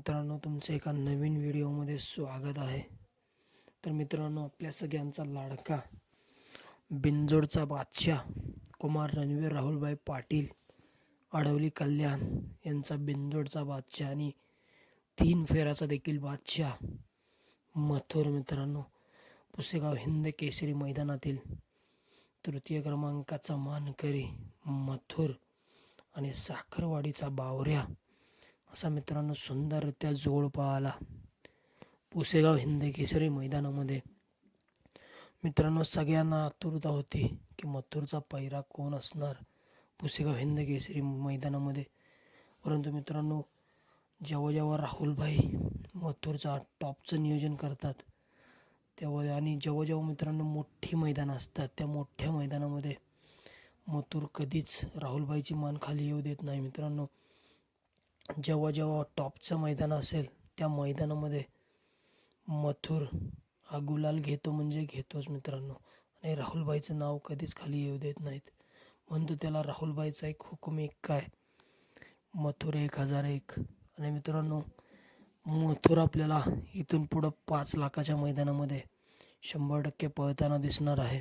मित्रांनो तुमचं एका नवीन व्हिडिओमध्ये स्वागत आहे. तर मित्रांनो आपल्या सगळ्यांचा लाडका बिंजोडचा बादशाह कुमार रणवीर राहुलभाई पाटील आडवली कल्याण यांचा बिंजोडचा बादशाह आणि तीन फेराचा देखील बादशाह. मथुर मित्रांनो पुसेगाव हिंद केसरी मैदानातील तृतीय क्रमांकाचा मानकरी मथुर आणि साखरवाडीचा बावऱ्या असा मित्रांनो सुंदररित्या जोड आला पुसेगाव हिंद केसरी मैदानामध्ये. मित्रांनो सगळ्यांना आतुरता होती की मथुरचा पैरा कोण असणार? पुसेगाव हिंद केसरी मैदानामध्ये. परंतु मित्रांनो जेव्हा जेव्हा राहुलभाई मथुरचा टॉपचं नियोजन करतात तेव्हा आणि जेव्हा जेव्हा मित्रांनो मोठी मैदानं असतात त्या मोठ्या मैदानामध्ये मथुर कधीच राहुलभाईची मान खाली येऊ देत नाही मित्रांनो. जेव्हा जेव्हा टॉपचं मैदान असेल त्या मैदानामध्ये मथुर हा गुलाल घेतो म्हणजे घेतोच मित्रांनो. आणि राहुलबाईचं नाव कधीच खाली येऊ देत नाहीत. म्हणतो त्याला राहुलबाईचा एक हुकूम एक काय? मथुर एक हजार एक. आणि मित्रांनो मथुर आपल्याला इथून पुढं पाच लाखाच्या मैदानामध्ये शंभर टक्के पळताना दिसणार आहे.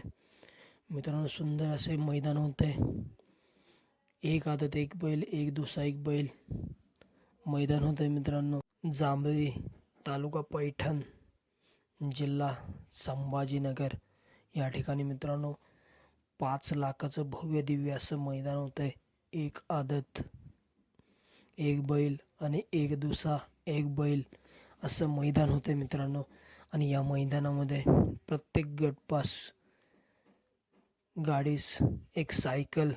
मित्रांनो सुंदर असे मैदान होते एक आदत एक बैल एक दुसरा एक बैल. मैदान होतं मित्रांनो. जांभळी तालुका पैठण जिल्हा संभाजीनगर. या ठिकाणी मित्रांनो पाच लाखाचं भव्य दिव्य असं मैदान होतं आहे एक आदत एक बैल आणि एक दुसा एक बैल असं मैदान होतं मित्रांनो. आणि या मैदानामध्ये प्रत्येक गटपास गाडीस एक सायकल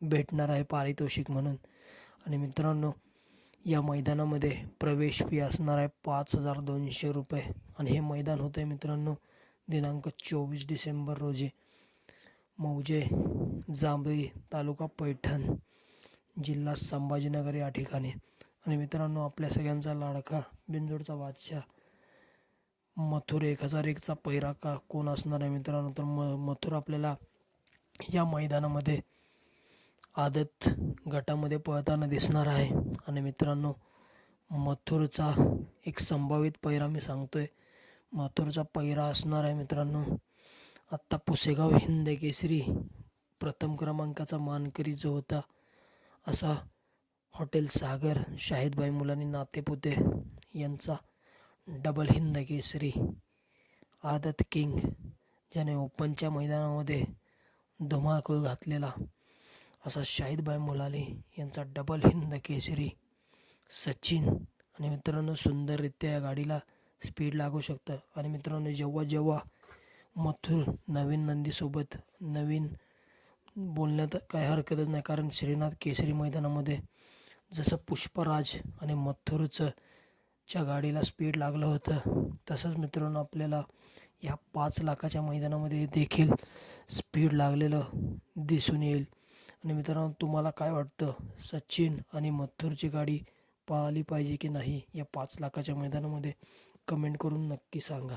भेटणार आहे पारितोषिक म्हणून. आणि मित्रांनो या मैदानामध्ये प्रवेश फी असणार आहे पाच हजार दोनशे रुपये. आणि हे मैदान होतं आहे मित्रांनो दिनांक चोवीस डिसेंबर रोजी. मौजे जांभळी तालुका पैठण जिल्हा संभाजीनगर या ठिकाणी. आणि मित्रांनो आपल्या सगळ्यांचा लाडका बिंजोडचा बादशाह मथुर एक हजार एकचा पैराका कोण असणार आहे मित्रांनो? तर म मथुर आपल्याला या मैदानामध्ये आदत गटामध्ये पळताना दिसणार आहे. आणि मित्रांनो मथुरचा एक संभावित पैरा मी सांगतोय. मथुरचा पैरा असणार आहे मित्रांनो. आत्ता पुसेगाव हिंद केसरी प्रथम क्रमांकाचा मानकरी जो होता असा हॉटेल सागर शाहिदबाई मुलांनी नातेपुते यांचा डबल हिंद केसरी आदत किंग ज्याने ओपनच्या मैदानामध्ये धुमाकूळ घातलेला. असा शाहिदभाई मुलानी यांचा डबल हिंद केसरी. सचिन. आणि मित्रांनो सुंदररित्या या गाडीला स्पीड लागू शकतं. आणि मित्रांनो जेव्हा जेव्हा मथुर नवीन नंदीसोबत नवीन बोलण्यात काही हरकतच नाही. कारण श्रीनाथ केसरी मैदानामध्ये जसं पुष्पराज आणि मथुरचं च्या गाडीला स्पीड लागलं होतं तसंच मित्रांनो आपल्याला या पाच लाखाच्या मैदानामध्ये देखील स्पीड लागलेलं दिसून येईल. आणि मित्रांनो तुम्हाला काय वाटतं? सचिन आणि मथुरची गाडी पाळली पाहिजे की नाही या पाच लाखाच्या मैदानामध्ये? कमेंट करून नक्की सांगा.